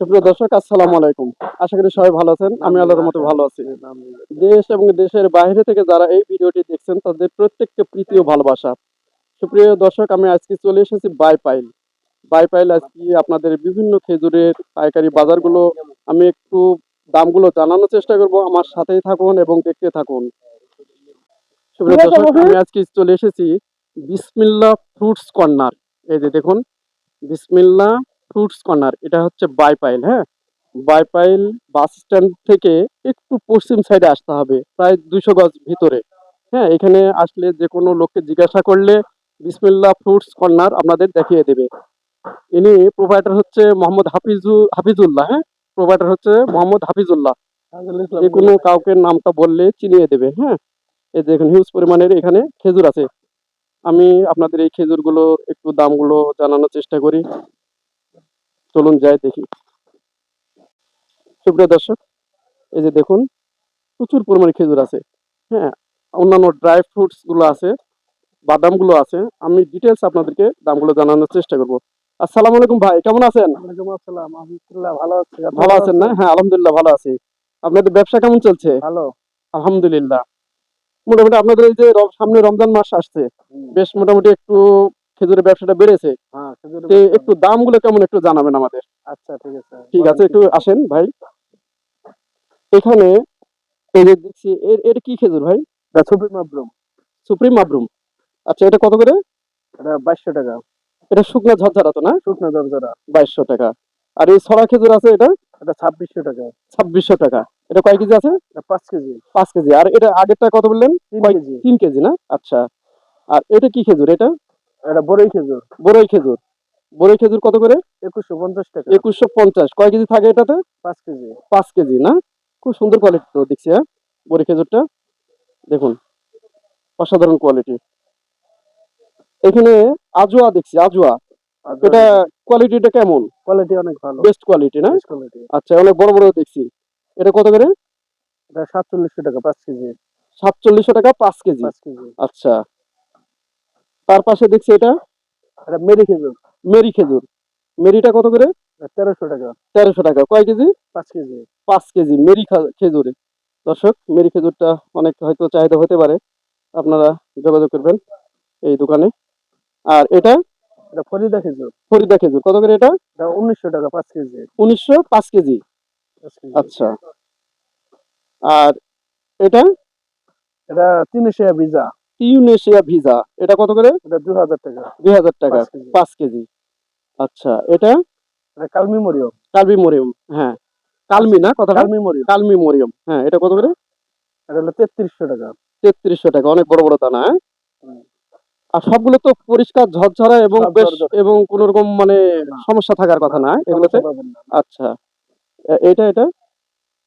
সুপ্রিয় দর্শক আসসালামু আলাইকুম। আশা করি সবাই ভালো আছেন। আমি আল্লাহর মতো ভালো আছি। দেশ এবং দেশের বাইরে থেকে যারা এই ভিডিওটি দেখছেন তাদের প্রত্যেককে প্রীতি ও ভালোবাসা। সুপ্রিয় দর্শক আমি আজকে চলে এসেছি বাইপাইল। বাইপাইল আজকে আপনাদের বিভিন্ন খেজুরের পাইকারি বাজারগুলো আমি একটু দামগুলো জানানোর চেষ্টা করব। আমার সাথেই থাকুন এবং দেখতে থাকুন। সুপ্রিয় দর্শক আমি আজকে চলে এসেছি বিসমিল্লা ফ্রুটস কর্নার। এই যে দেখুন বিসমিল্লা ফ্রুটস কর্নার এটা হচ্ছে বাইপাইল হ্যাঁ? বাইপাইল বাস স্ট্যান্ড থেকে একটু পশ্চিম সাইডে আসতে হবে প্রায় দুশো গজ ভিতরে হ্যাঁ? এখানে আসলে যে কোনো লোককে জিজ্ঞাসা করলে বিসমিল্লা ফ্রুটস কর্নার আপনাদের দেখিয়ে দেবে। ইনি প্রোভাইডার হচ্ছে মোহাম্মদ হাফিজু হাফিজুল্লাহ হ্যাঁ? প্রোভাইডার হচ্ছে মোহাম্মদ হাফিজুল্লাহ। যে কোনো কাউকে নামটা বললে চিনিয়ে দেবে হ্যাঁ? এই যে হিউজ পরিমাণের এখানে খেজুর আছে। আমি আপনাদের এই খেজুরগুলোর একটু দামগুলো জানানোর চেষ্টা করি। চলুন যাই দেখি। সুপ্রিয় দর্শক এই যে দেখুন প্রচুর পরিমাণে খেজুর আছে। হ্যাঁ অন্যান্য ড্রাই ফ্রুটসগুলো আছে বাদামগুলো আছে। আমি ডিটেলস আপনাদেরকে দামগুলো জানানোর চেষ্টা করব। আসসালামু আলাইকুম ভাই কেমন আছেন? আসসালাম আলহামদুলিল্লাহ ভালো আছি। ভালো আছেন না? হ্যাঁ আলহামদুলিল্লাহ ভালো আছি। আপনাদের ব্যবসা কেমন চলছে? ভালো। আলহামদুলিল্লাহ। মোটামুটি আপনাদের এই যে সামনে রমজান মাস আসছে। বেশ মোটামুটি একটু খেজুরের ব্যবসাটা বেড়েছে। হ্যাঁ। একটু দামগুলো কেমন একটু জানাবেন আমাদের। আচ্ছা ঠিক আছে। ঠিক আছে একটু আসেন ভাই। এখানে এই যে দেখছি এর এর কি খেজুর ভাই? সুপ্রিম আব্রুম সুপ্রিম মাবরুম। আচ্ছা এটা কত করে? এটা বাইশশো টাকা। এটা শুকনো ঝরঝরা তো না? শুকনো দরজরা বাইশশো টাকা। আর এই ছড়া খেজুর আছে এটা? এটা ছাব্বিশশো টাকা। ছাব্বিশশো টাকা। এটা কয় কেজি আছে? পাঁচ কেজি। পাঁচ কেজি। আর এটা আগেরটা কত বললেন? তিন কেজি না? আচ্ছা। আর এটা কি খেজুর এটা? এটা বড়ই খেজুর। বড়ই খেজুর। বড়ই খেজুর কত করে? একুশশো পঞ্চাশ টাকা। একুশশো পঞ্চাশ। কয় কেজি থাকে এটাতে? পাঁচ কেজি। পাঁচ কেজি না? খুব সুন্দর কোয়ালিটি তো দেখছি হ্যাঁ? বড়ি খেজুরটা। দেখুন অসাধারণ কোয়ালিটি এখানে আজোয়া দেখছি আজোয়া। এটা কোয়ালিটিটা কেমন? কোয়ালিটি অনেক ভালো। বেস্ট কোয়ালিটি না? আচ্ছা অনেক বড় বড় দেখছি। এটা কত করে? এটা সাতচল্লিশশো টাকা পাঁচ কেজি। সাতচল্লিশশো টাকা পাঁচ কেজি। আচ্ছা। তার পাশে দেখছি এটা? এটা মেরি খেজুর। মেরি খেজুর। মেরিটা কত করে? তেরোশো টাকা। তেরোশো টাকা। কয় কেজি? পাঁচ কেজি। পাঁচ কেজি। মেরি খেজুরে। দর্শক মেরি খেজুরটা অনেক হয়তো চাহিদা হতে পারে। আপনারা যোগাযোগ করবেন এই দোকানে। আর এটা? এটা ফরিদা খেজুর। ফরিদা খেজুর। কত করে এটা? উনিশশো টাকা পাঁচ কেজি। উনিশশো পাঁচ কেজি? আচ্ছা। আর এটা? এটা তিনশিয়া ভিজা ইউনেশিয়া ভিজা। এটা কত করে? এটা দু হাজার টাকা। দুই হাজার টাকা পাঁচ কেজি। আচ্ছা এটা? কালমি মরিয়ম। কালমি মরিয়ম হ্যাঁ। কালমি না কথাটা? কালমি মরিয়ম। কালমি মরিয়ম হ্যাঁ এটা কত করে? এটা হলো তেত্রিশশো টাকা। তেত্রিশশো টাকা অনেক বড় বড় দানা হ্যাঁ? আর সবগুলো তো পরিষ্কার ঝরঝরা এবং বেশ এবং কোন রকম মানে সমস্যা থাকার কথা না এগুলোতে। আচ্ছা এটা এটা?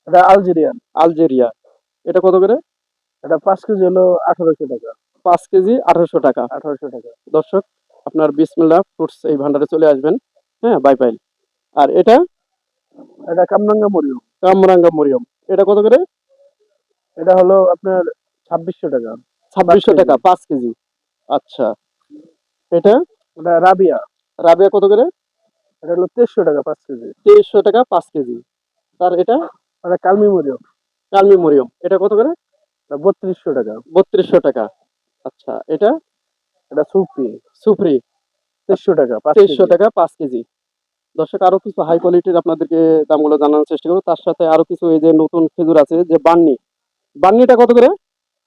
এটা আলজেরিয়ান। আলজেরিয়া। এটা কত করে? এটা পাঁচ কেজি হলো আঠারোশো টাকা। পাঁচ কেজি আঠারোশো টাকা। আঠারোশো টাকা। দর্শক আপনার বিসমিল্লা ফ্রুটস এই ভান্ডারে চলে আসবেন হ্যাঁ বাই পাইল আর এটা? এটা কামরাঙ্গা মরিয়ম। কামরাঙ্গা মরিয়ম। এটা কত করে? এটা হলো আপনার ছাব্বিশশো টাকা। ছাব্বিশশো টাকা পাঁচ কেজি। আচ্ছা। এটা? এটা রাবিয়া। রাবিয়া কত করে? এটা হলো তেইশশো টাকা পাঁচ কেজি। তেইশশো টাকা পাঁচ কেজি। আর এটা? এটা কালমি মরিয়ম। কালমি মরিয়ম। এটা কত করে? বত্রিশশো টাকা। বত্রিশশো টাকা। আচ্ছা এটা? এটা সুপি সুপ্রি তেইশশো টাকা তেইশশো টাকা পাঁচ কেজি। দর্শক আরও কিছু হাই কোয়ালিটির আপনাদেরকে দামগুলো জানানোর চেষ্টা করব। তার সাথে আরও কিছু এই যে নতুন খেজুর আছে যে বান্নি। বান্নিটা কত করে?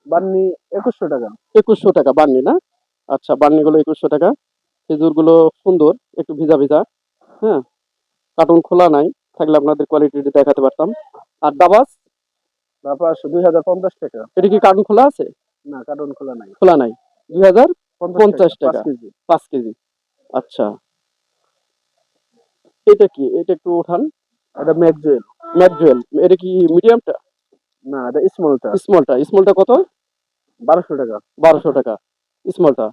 বান্নি একুশশো টাকা। একুশশো টাকা বান্নি না? আচ্ছা বান্নিগুলো একুশশো টাকা। খেজুরগুলো সুন্দর একটু ভিজা ভিজা। হ্যাঁ কার্টুন খোলা নাই থাকলে আপনাদের কোয়ালিটি দেখাতে পারতাম। আর দাবাস? তারপর দুই হাজার পঞ্চাশ টাকা। এটা কি কার্টুন খোলা আছে? না কার্টন খোলা নাই। খোলা নাই। দুই হাজার পঞ্চাশ টাকা। পাঁচ কেজি। আচ্ছা। এটা কি? এটা একটু উঠান এটা ম্যাকজুয়েল ম্যাকজুয়েল এটা কি মিডিয়ামটা না এটা স্মলটা স্মলটা স্মলটা কত? বারোশো টাকা। বারোশো টাকা। স্মলটা।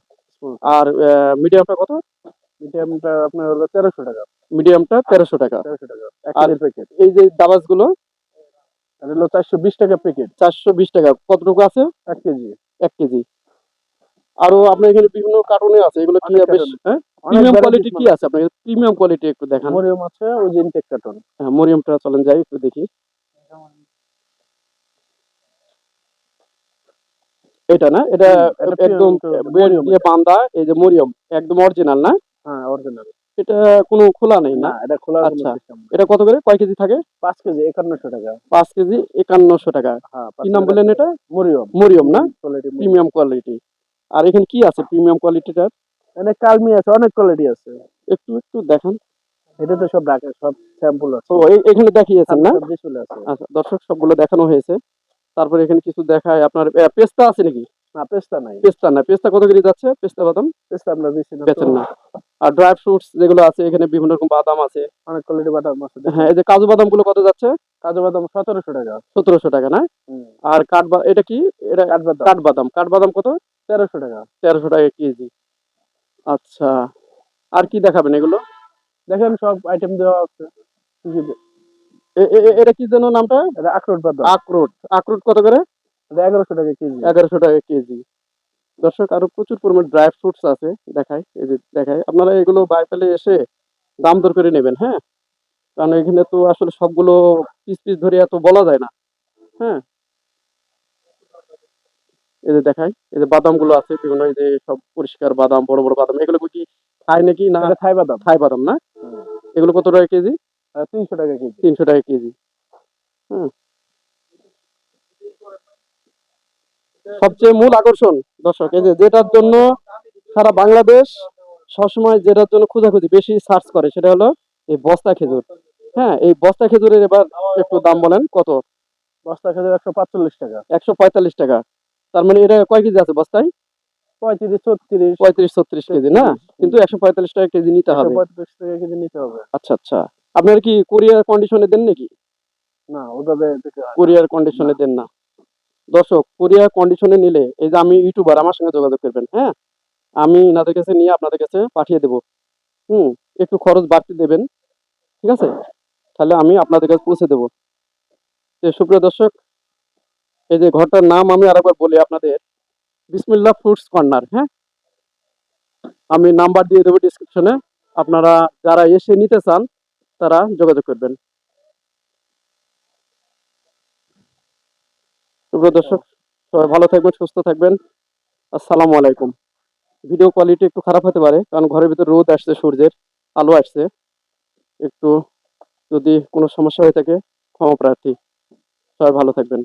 আর মিডিয়ামটা কত? মিডিয়ামটা আপনার হলো তেরোশো টাকা। মিডিয়ামটা তেরোশো টাকা। তেরোশো টাকা। আর- এই যে দাবাসগুলো এটা হলো চারশো বিশ টাকা প্যাকেট চারশো বিশ টাকা। কতটুকু আছে? এক কেজি। এক কেজি। আরও আপনার এখানে বিভিন্ন কার্টুনে আছে। এগুলো কি বেশ প্রিমিয়াম কোয়ালিটি কি আছে আপনার? প্রিমিয়াম কোয়ালিটি একটু দেখান। মরিয়ম আছে ওই যে ইনটেক কার্টন হ্যাঁ মরিয়মটা চলেন যাই একটু দেখি। এটা না? এটা একদম বেড দিয়ে বান্ধা এই যে মরিয়ম। একদম অরিজিনাল না? হ্যাঁ অরিজিনাল এটা কোনো খোলা নেই না? এটা কোনো আচ্ছা। এটা কত করে? কয় কেজি থাকে? পাঁচ কেজি একান্নশো টাকা। পাঁচ কেজি একান্নশো টাকা। হ্যাঁ কি নাম বললেন এটা? মরিয়ম। মরিয়ম না? Premium quality. আর এখানে কি আছে প্রিমিয়াম কোয়ালিটিটার? কালমি আছে অনেক কোয়ালিটি আছে। একটু একটু দেখান। এটা তো সব রাখে সব স্যাম্পল আছে। এ- এখানে দেখিয়েছেন না? আচ্ছা দর্শক সবগুলো দেখানো হয়েছে। তারপরে এখানে কিছু দেখায় আপনার পেস্তা আছে নাকি? না পেস্তা নাই। পেস্তা না পেস্তা কত করে যাচ্ছে? পেস্তা বাদাম? পেস্তা আমরা বেশি না। আর ড্রাই ফ্রুটস যেগুলো আছে এখানে বিভিন্ন রকম বাদাম আছে। অনেক কোয়ালিটি বাদাম আছে হ্যাঁ এই যে কাজু বাদামগুলো কত যাচ্ছে? কাজু বাদাম সতেরোশো টাকা। সতেরোশো টাকা না? আর কাঠ এটা কি? এটা কাঠবাদাম কাঠবাদাম কাঠবাদাম কত? তেরোশো টাকা। তেরোশো টাকা কেজি। আচ্ছা। আর কি দেখাবেন এগুলো? দেখেন সব আইটেম দেওয়া আছে। এটা কি যেন নামটা? এটা আখরোট বাদাম। আখরোট। আখরোট কত করে? এগারোশো টাকা কেজি। এগারোশো টাকা কেজি। দর্শক আরও প্রচুর পরিমাণ ড্রাই ফ্রুটস আছে দেখায় এই যে দেখায় আপনারা এগুলো বাই পেলে এসে দাম দর করে নেবেন হ্যাঁ? কারণ এখানে তো আসলে সবগুলো পিস পিস ধরে এত বলা যায় না হ্যাঁ? এই যে দেখায় এই যে বাদামগুলো আছে বিভিন্ন এই যে সব পরিষ্কার বাদাম বড় বড় বাদাম এগুলো কি খায় নাকি না থাই বাদাম। থাই বাদাম না? এগুলো কত টাকা কেজি? তিনশো টাকা কেজি। তিনশো টাকা কেজি। হুম। সবচেয়ে মূল আকর্ষণ দর্শক এই যে যেটার জন্য সারা বাংলাদেশ সবসময় যেটার জন্য খোঁজাখুঁজি বেশি সার্চ করে সেটা হলো এই বস্তা খেজুর। হ্যাঁ এই বস্তা খেজুরের এবার একটু দাম বলেন কত? বস্তা খেতে একশো পাঁচচল্লিশ টাকা। একশো পঁয়তাল্লিশ টাকা। তার মানে এটা কয় কেজি আছে বস্তায়? পঁয়ত্রিশ ছত্রিশ। পঁয়ত্রিশ ছত্রিশ কেজি না? কিন্তু একশো পঁয়তাল্লিশ টাকা কেজি নিতে হবে। পঁয়ত্রিশ টাকা কেজি নিতে হবে। আচ্ছা আচ্ছা। আপনার কি কোরিয়ার কন্ডিশনে দেন নাকি? না না। কোরিয়ার কন্ডিশনে দেন না। দর্শক কোরিয়ার কন্ডিশনে নিলে এই যে আমি ইউটিউবার আমার সঙ্গে যোগাযোগ করবেন হ্যাঁ? আমি এনাদের কাছে নিয়ে আপনাদের কাছে পাঠিয়ে দেব। হুম, একটু খরচ বাড়তি দেবেন, ঠিক আছে? তাহলে আমি আপনাদের কাছে পৌঁছে দেবো। তো সুপ্রিয় দর্শক, এই যে ঘরটার নাম আমি আরেকবার বলি আপনাদের, বিসমিল্লা ফ্রুটস কর্নার হ্যাঁ? আমি নাম্বার দিয়ে দেবো ডিসক্রিপশনে আপনারা যারা এসে নিতে চান, তারা যোগাযোগ করবেন। সুপ্রিয় দর্শক, সবাই ভালো থাকবেন, সুস্থ থাকবেন। আসসালামু আলাইকুম। ভিডিও কোয়ালিটি একটু খারাপ হতে পারে, কারণ ঘরের ভিতরে রোদ আসছে, সূর্যের আলো আসছে। একটু যদি কোনো সমস্যা হয়ে থাকে, ক্ষমা প্রার্থী। সবাই ভালো থাকবেন।